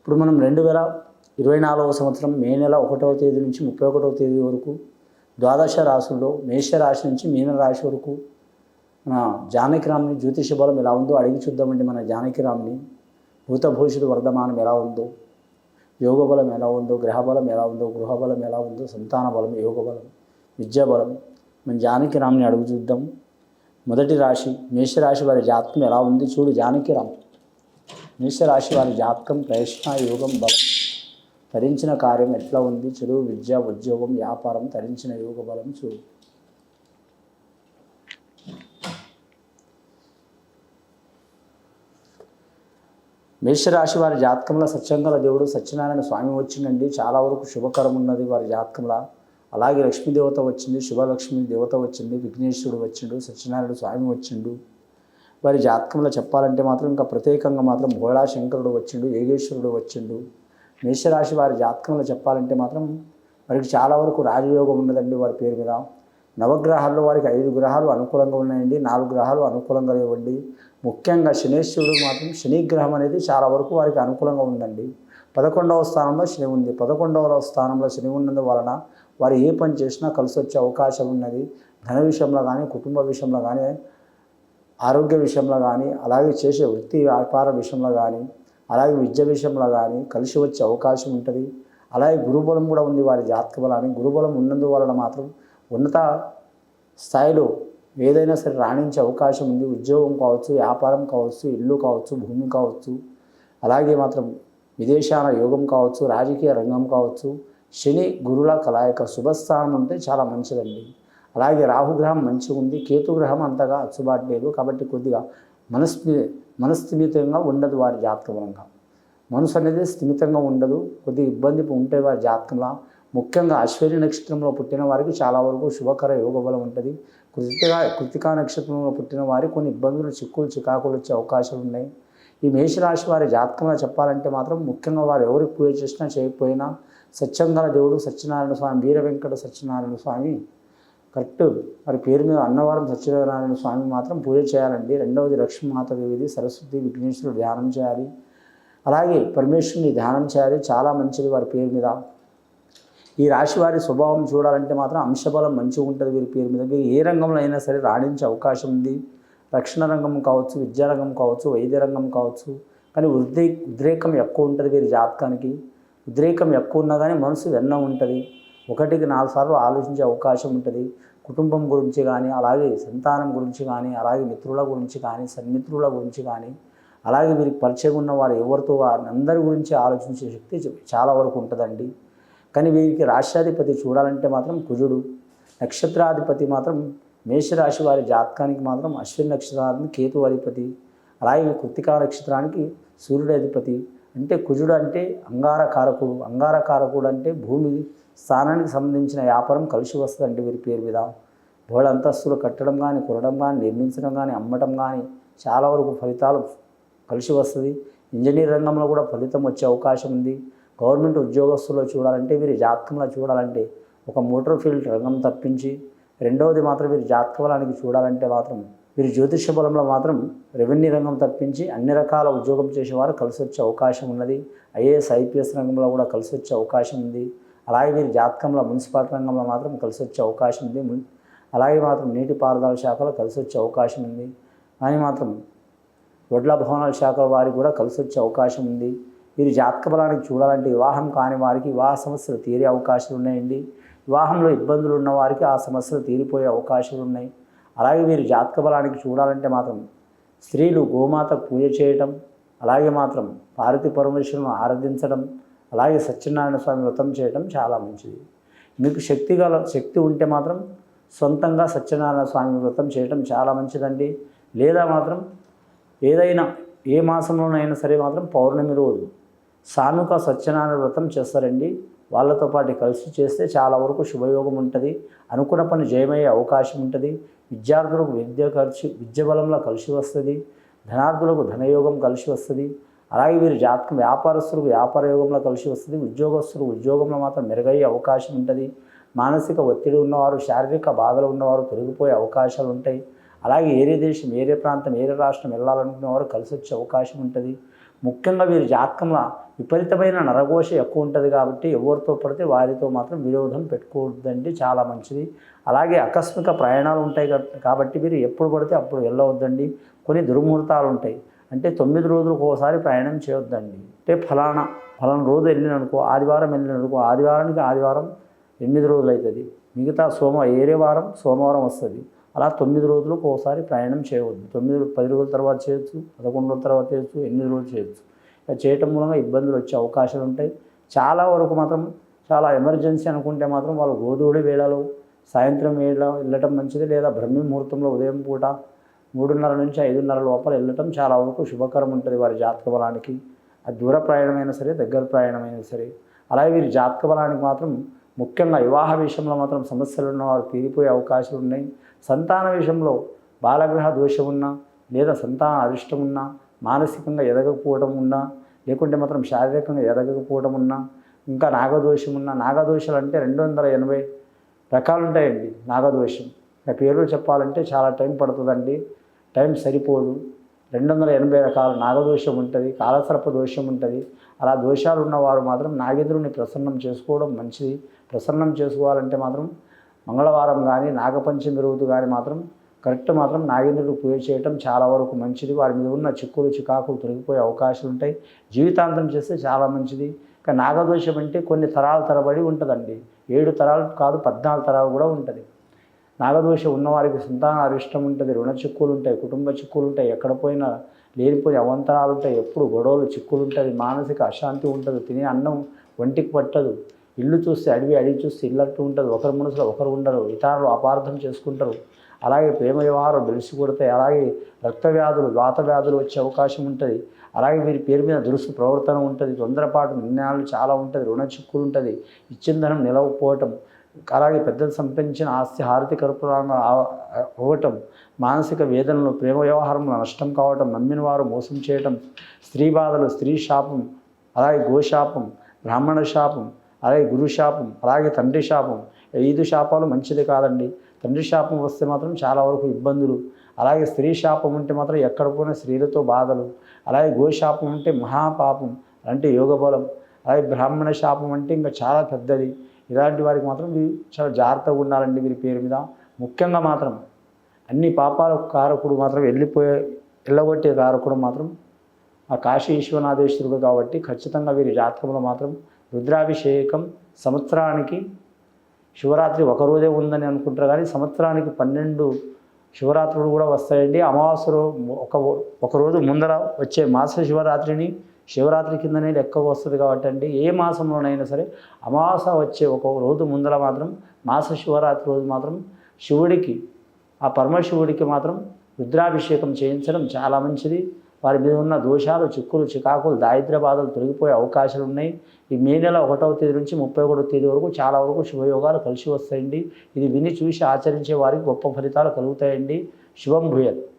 ఇప్పుడు మనం రెండు వేల ఇరవై నాలుగవ సంవత్సరం మే నెల ఒకటవ తేదీ నుంచి ముప్పై ఒకటవ తేదీ వరకు ద్వాదశ రాశుల్లో మేష రాశి నుంచి మీన రాశి వరకు మన జానకిరామ్ని జ్యోతిష బలం ఎలా ఉందో అడిగి చూద్దామండి మన జానకిరామ్ని భూతభూషిత వర్ధమానం ఎలా ఉందో యోగ బలం ఎలా ఉందో గ్రహ బలం ఎలా ఉందో గృహ బలం ఎలా ఉందో సంతాన బలం యోగ బలం విద్యా బలం మన జానకిరామ్ని అడుగు చూద్దాం. మొదటి రాశి మేషరాశి వారి జాతకం ఎలా ఉంది చూడు జానకిరామ్ మేషరాశి వారి జాతకం ప్రయత్న యోగం బలం తరించిన కార్యం ఎట్లా ఉంది? చదువు విద్య ఉద్యోగం వ్యాపారం తరించిన యోగ బలం చూ మేషరాశి వారి జాతకంలో సత్యంగల దేవుడు సత్యనారాయణ స్వామి వచ్చిందండి చాలా వరకు శుభకరం ఉన్నది వారి జాతకంలో. అలాగే లక్ష్మీదేవత వచ్చింది శుభలక్ష్మి దేవత వచ్చింది విఘ్నేశ్వరుడు వచ్చిండు సత్యనారాయణ స్వామి వచ్చిండు. వారి జాతకంలో చెప్పాలంటే మాత్రం ఇంకా ప్రత్యేకంగా మాత్రం భోళా శంకరుడు వచ్చిండు యోగేశ్వరుడు వచ్చిండు. మేషరాశి వారి జాతకంలో చెప్పాలంటే మాత్రం వారికి చాలా వరకు రాజయోగం ఉన్నదండి వారి పేరు మీద. నవగ్రహాల్లో వారికి ఐదు గ్రహాలు అనుకూలంగా ఉన్నాయండి నాలుగు గ్రహాలు అనుకూలంగా లేవండి. ముఖ్యంగా శనేశ్వరుడు మాత్రం శనిగ్రహం అనేది చాలా వరకు వారికి అనుకూలంగా ఉందండి. పదకొండవ స్థానంలో శని ఉంది. పదకొండవ స్థానంలో శని ఉన్నందు వలన వారు ఏ పని చేసినా కలిసి వచ్చే అవకాశం ఉన్నది. ధన విషయంలో కానీ కుటుంబ విషయంలో కానీ ఆరోగ్య విషయంలో కానీ అలాగే చేసే వృత్తి వ్యాపార విషయంలో కానీ అలాగే విద్య విషయంలో కానీ కలిసి వచ్చే అవకాశం ఉంటుంది. అలాగే గురుబలం కూడా ఉంది వారి జాతక బలాన్ని గురుబలం ఉన్నందువలన మాత్రం ఉన్నత స్థాయిలో ఏదైనా సరే రాణించే అవకాశం ఉంది. ఉద్యోగం కావచ్చు వ్యాపారం కావచ్చు ఇల్లు కావచ్చు భూమి కావచ్చు. అలాగే మాత్రం విదేశాల యోగం కావచ్చు రాజకీయ రంగం కావచ్చు. శని గురుల కలాయక శుభస్థానం ఉంటే చాలా మంచిదండి. అలాగే రాహుగ్రహం మంచిగా ఉంది కేతుగ్రహం అంతగా అచ్చుబాటు లేదు కాబట్టి కొద్దిగా మనస్మి మనస్థిమితంగా ఉండదు వారి జాతకపరంగా మనసు అనేది స్థిమితంగా ఉండదు కొద్దిగా ఇబ్బంది ఉంటే వారి జాతకంలో. ముఖ్యంగా ఆశ్వర్య నక్షత్రంలో పుట్టిన వారికి చాలా వరకు శుభకర యోగ బలం ఉంటుంది. కృతిగా కృతికా నక్షత్రంలో పుట్టిన వారి కొన్ని ఇబ్బందులు చిక్కులు చికాకులు వచ్చే అవకాశాలు ఉన్నాయి. ఈ మేషరాశి వారి జాతకంలో చెప్పాలంటే మాత్రం ముఖ్యంగా వారు ఎవరికి పూజ చేసినా చేయకపోయినా సత్యంగల దేవుడు సత్యనారాయణ స్వామి వీర వెంకట సత్యనారాయణ స్వామి కరెక్ట్. వారి పేరు మీద అన్నవరం సత్యనారాయణ స్వామి మాత్రం పూజ చేయాలండి. రెండవది లక్ష్మీమాత వివిధి సరస్వతి విఘ్నేశ్వరుడు ధ్యానం చేయాలి. అలాగే పరమేశ్వరుని ధ్యానం చేయాలి. చాలా మంచిది వారి పేరు మీద. ఈ రాశి వారి స్వభావం చూడాలంటే మాత్రం అంశబలం మంచిగా ఉంటుంది వీరి పేరు మీద. వీరు ఏ రంగంలో అయినా సరే రాణించే అవకాశం ఉంది. రక్షణ రంగం కావచ్చు విద్యారంగం కావచ్చు వైద్య రంగం కావచ్చు. కానీ ఉద్రే ఉద్రేకం ఎక్కువ ఉంటుంది వీరి జాతకానికి. ఉద్రేకం ఎక్కువ ఉన్నా కానీ మనసు వెన్న ఉంటుంది. ఒకటికి నాలుగు సార్లు ఆలోచించే అవకాశం ఉంటుంది. కుటుంబం గురించి కానీ అలాగే సంతానం గురించి కానీ అలాగే మిత్రుల గురించి కానీ సన్మిత్రుల గురించి కానీ అలాగే వీరికి పరిచయం ఉన్న వారు ఎవరితో వారిని అందరి గురించి ఆలోచించే శక్తి చాలా వరకు ఉంటుందండి. కానీ వీరికి రాష్ట్రాధిపతి చూడాలంటే మాత్రం కుజుడు. నక్షత్రాధిపతి మాత్రం మేషరాశి వారి జాతకానికి మాత్రం అశ్విని నక్షత్రానికి కేతు అధిపతి అలాగే కృత్తికా నక్షత్రానికి సూర్యుడు అధిపతి. అంటే కుజుడు అంటే అంగారకారకుడు. అంగారకారకుడు అంటే భూమి స్థానానికి సంబంధించిన వ్యాపారం కలిసి వస్తుందండి వీరి పేరు మీద. బోళ అంతస్తులు కట్టడం కానీ కొనడం కానీ నిర్మించడం కానీ అమ్మటం కానీ చాలా వరకు ఫలితాలు కలిసి వస్తుంది. ఇంజనీర్ రంగంలో కూడా ఫలితం వచ్చే అవకాశం ఉంది. గవర్నమెంట్ ఉద్యోగస్తుల్లో చూడాలంటే వీరి జాతకంలో చూడాలంటే ఒక మోటార్ ఫీల్డ్ రంగం తప్పించి రెండవది మాత్రం వీరి జాతక బలానికి చూడాలంటే మాత్రం వీరి జ్యోతిష బలంలో మాత్రం రెవెన్యూ రంగం తప్పించి అన్ని రకాల ఉద్యోగం చేసేవారు కలిసి వచ్చే అవకాశం ఉన్నది. ఐఏఎస్ ఐపీఎస్ రంగంలో కూడా కలిసి వచ్చే అవకాశం ఉంది. అలాగే వీరి జాతకంలో మున్సిపాలిటీ రంగంలో మాత్రం కలిసి వచ్చే అవకాశం ఉంది. అలాగే మాత్రం నీటిపారుదల శాఖలో కలిసి వచ్చే అవకాశం ఉంది. అని మాత్రం వడ్ల భవనాల శాఖ వారికి కూడా కలిసి వచ్చే అవకాశం ఉంది. వీరి జాతక బలానికి చూడాలంటే వివాహం కాని వారికి వివాహ సమస్యలు తీరే అవకాశాలు ఉన్నాయండి. వివాహంలో ఇబ్బందులు ఉన్న వారికి ఆ సమస్యలు తీరిపోయే అవకాశాలు ఉన్నాయి. అలాగే వీరి జాతక బలానికి చూడాలంటే మాత్రం స్త్రీలు గోమాతకు పూజ చేయటం అలాగే మాత్రం పార్వతి పరమేశ్వరులను ఆరాధించడం అలాగే సత్యనారాయణ స్వామి వ్రతం చేయటం చాలా మంచిది. మీకు శక్తి గల శక్తి ఉంటే మాత్రం సొంతంగా సత్యనారాయణ స్వామి వ్రతం చేయటం చాలా మంచిదండి. లేదా మాత్రం ఏదైనా ఏ మాసంలోనైనా సరే మాత్రం పౌర్ణమి రోజు సానుక సత్యనారాయణ వ్రతం చేస్తారండి. వాళ్ళతో పాటు కలిసి చేస్తే చాలా వరకు శుభయోగం ఉంటుంది. అనుకున్న పని జయమయ్యే అవకాశం ఉంటుంది. విద్యార్థులకు విద్య ఖర్చు విద్య బలంలో కలిసి వస్తుంది. ధనార్థులకు ధనయోగం కలిసి వస్తుంది. అలాగే వీరి జాతకం వ్యాపారస్తులకు వ్యాపార యోగంలో కలిసి వస్తుంది. ఉద్యోగస్తులు ఉద్యోగంలో మాత్రం మెరుగయ్యే అవకాశం ఉంటుంది. మానసిక ఒత్తిడి ఉన్నవారు శారీరక బాధలు ఉన్నవారు పెరిగిపోయే అవకాశాలు ఉంటాయి. అలాగే ఏరే దేశం ఏరే ప్రాంతం ఏరే రాష్ట్రం వెళ్ళాలనుకునే వారు కలిసి వచ్చే అవకాశం ఉంటుంది. ముఖ్యంగా వీరి జాతకంలో విపరీతమైన నరఘోష ఎక్కువ ఉంటుంది కాబట్టి ఎవరితో పడితే వారితో మాత్రం విరోధం పెట్టుకోవద్దండి. చాలా మంచిది. అలాగే ఆకస్మిక ప్రయాణాలు ఉంటాయి కాబట్టి మీరు ఎప్పుడు పడితే అప్పుడు వెళ్ళవద్దండి. కొన్ని దుర్ముహూర్తాలు ఉంటాయి. అంటే తొమ్మిది రోజులకు ఒకసారి ప్రయాణం చేయొద్దండి. అంటే ఫలానా ఫలానా రోజు వెళ్ళిననుకో ఆదివారం వెళ్ళిననుకో ఆదివారానికి ఆదివారం ఎనిమిది రోజులు అవుతుంది మిగతా సోమ ఏరే వారం సోమవారం వస్తుంది. అలా తొమ్మిది రోజులకు ఒకసారి ప్రయాణం చేయవద్దు. తొమ్మిది పది రోజుల తర్వాత చేయొచ్చు పదకొండు రోజుల తర్వాత చేయొచ్చు ఎనిమిది రోజులు చేయొచ్చు. ఇలా చేయటం మూలంగా ఇబ్బందులు వచ్చే అవకాశాలు ఉంటాయి. చాలా వరకు మాత్రం చాలా ఎమర్జెన్సీ అనుకుంటే మాత్రం వాళ్ళు గోధుడి వేళలో సాయంత్రం వేళ వెళ్ళటం మంచిది లేదా బ్రహ్మీ ముహూర్తంలో ఉదయం పూట మూడున్నర నుంచి ఐదున్నర లోపల వెళ్ళటం చాలా వరకు శుభకరం ఉంటుంది వారి జాతక బలానికి. అది దూర ప్రయాణమైనా సరే దగ్గర ప్రయాణమైనా సరే. అలాగే వీరి జాతక బలానికి మాత్రం ముఖ్యంగా వివాహ విషయంలో మాత్రం సమస్యలు ఉన్న వారు తీరిపోయే అవకాశాలు ఉన్నాయి సంతాన విషయంలో బాలగ్రహ దోషం ఉన్నా లేదా సంతాన అరిష్టం ఉన్నా మానసికంగా ఎదగకపోవడం ఉన్నా లేకుంటే మాత్రం శారీరకంగా ఎదగకపోవడం ఉన్నా ఇంకా నాగదోషం ఉన్నా నాగదోషాలు అంటే రెండు వందల ఎనభై రకాలు ఉంటాయండి నాగదోషం. ఆ పేర్లు చెప్పాలంటే చాలా టైం పడుతుందండి. టైం సరిపోదు. రెండు వందల ఎనభై రకాల నాగదోషం ఉంటుంది కాలసర్ప దోషం ఉంటుంది. అలా దోషాలు ఉన్నవారు మాత్రం నాగేంద్రుని ప్రసన్నం చేసుకోవడం మంచిది. ప్రసన్నం చేసుకోవాలంటే మాత్రం మంగళవారం కానీ నాగపంచమి రోజు కానీ మాత్రం కరెక్ట్ మాత్రం నాగేంద్రుడు పూజ చేయటం చాలా వరకు మంచిది. వారి మీద ఉన్న చిక్కులు చికాకులు తొలగిపోయే అవకాశాలు ఉంటాయి. జీవితాంతం చేస్తే చాలా మంచిది. ఇంకా నాగదోషం అంటే కొన్ని తరాల తరబడి ఉంటుందండి. ఏడు తరాలు కాదు పద్నాలుగు తరాలు కూడా ఉంటుంది. నాగదోషం ఉన్నవారికి సంతాన అరిష్టం ఉంటుంది రుణ చిక్కులు ఉంటాయి కుటుంబ చిక్కులు ఉంటాయి ఎక్కడ పోయినా లేనిపోయిన అవంతరాలు ఉంటాయి ఎప్పుడు గొడవలు చిక్కులు ఉంటుంది మానసిక అశాంతి ఉంటుంది తినే అన్నం ఒంటికి పట్టదు ఇల్లు చూస్తే అడివి అడివి చూస్తే ఇల్లట్టు ఉంటుంది ఒకరి మనసులో ఒకరు ఉండరు ఇతరులు అపార్థం చేసుకుంటారు. అలాగే ప్రేమ వ్యవహారం దురుసు కొడతాయి అలాగే రక్త వ్యాధులు వాత వ్యాధులు వచ్చే అవకాశం ఉంటుంది అలాగే వీరి పేరు మీద దురుసు ప్రవర్తన ఉంటుంది తొందరపాటు నిర్ణయాలు చాలా ఉంటుంది రుణ చిక్కులు ఉంటుంది ఇచ్చిన ధనం నిలవకపోవటం అలాగే పెద్దలు సంపాదించిన ఆస్తి హారతి కర్పూరంగా అవ్వటం మానసిక వేదనలు ప్రేమ వ్యవహారంలో నష్టం కావటం నమ్మిన వారు మోసం చేయటం స్త్రీ బాధలు స్త్రీ శాపం అలాగే గోశాపం బ్రాహ్మణ శాపం అలాగే గురు శాపం అలాగే తండ్రి శాపం. ఐదు శాపాలు మంచిది కాదండి. తండ్రి శాపం వస్తే మాత్రం చాలా వరకు ఇబ్బందులు. అలాగే స్త్రీ శాపం ఉంటే మాత్రం ఎక్కడ పోయినా స్త్రీలతో బాధలు. అలాగే గోశాపం అంటే మహాపాపం అంటే యోగ బలం అలాగే బ్రాహ్మణ శాపం అంటే ఇంకా చాలా పెద్దది. ఇలాంటి వారికి మాత్రం వీరు చాలా జాగ్రత్తగా ఉండాలండి వీరి పేరు మీద. ముఖ్యంగా మాత్రం అన్ని పాపాల కారకుడు మాత్రం వెళ్ళిపోయే వెళ్ళగొట్టే కారకుడు మాత్రం ఆ కాశీ ఈశ్వనాథేశ్వరుడు కాబట్టి ఖచ్చితంగా వీరి జాతకంలో మాత్రం రుద్రాభిషేకం సంవత్సరానికి శివరాత్రి ఒక రోజే ఉందని అనుకుంటారు కానీ సంవత్సరానికి పన్నెండు శివరాత్రులు కూడా వస్తాయండి. అమావాస్యలో ఒక ఒక రోజు ముందర వచ్చే మాస శివరాత్రిని శివరాత్రి కిందనే లెక్క వస్తుంది కాబట్టి అండి. ఏ మాసంలోనైనా సరే అమావాస వచ్చే ఒక రోజు ముందర మాత్రం మాస శివరాత్రి రోజు మాత్రం శివుడికి ఆ పరమశివుడికి మాత్రం రుద్రాభిషేకం చేయించడం చాలా మంచిది. వారి మీద ఉన్న దోషాలు చిక్కులు చికాకులు దారిద్ర బాధలు తొలగిపోయే అవకాశాలు ఉన్నాయి. ఈ మే నెల ఒకటవ తేదీ నుంచి ముప్పై ఒకటవ తేదీ వరకు చాలా వరకు శుభయోగాలు కలిసి వస్తాయండి. ఇది విని చూసి ఆచరించే వారికి గొప్ప ఫలితాలు కలుగుతాయండి. శుభం భూయత్.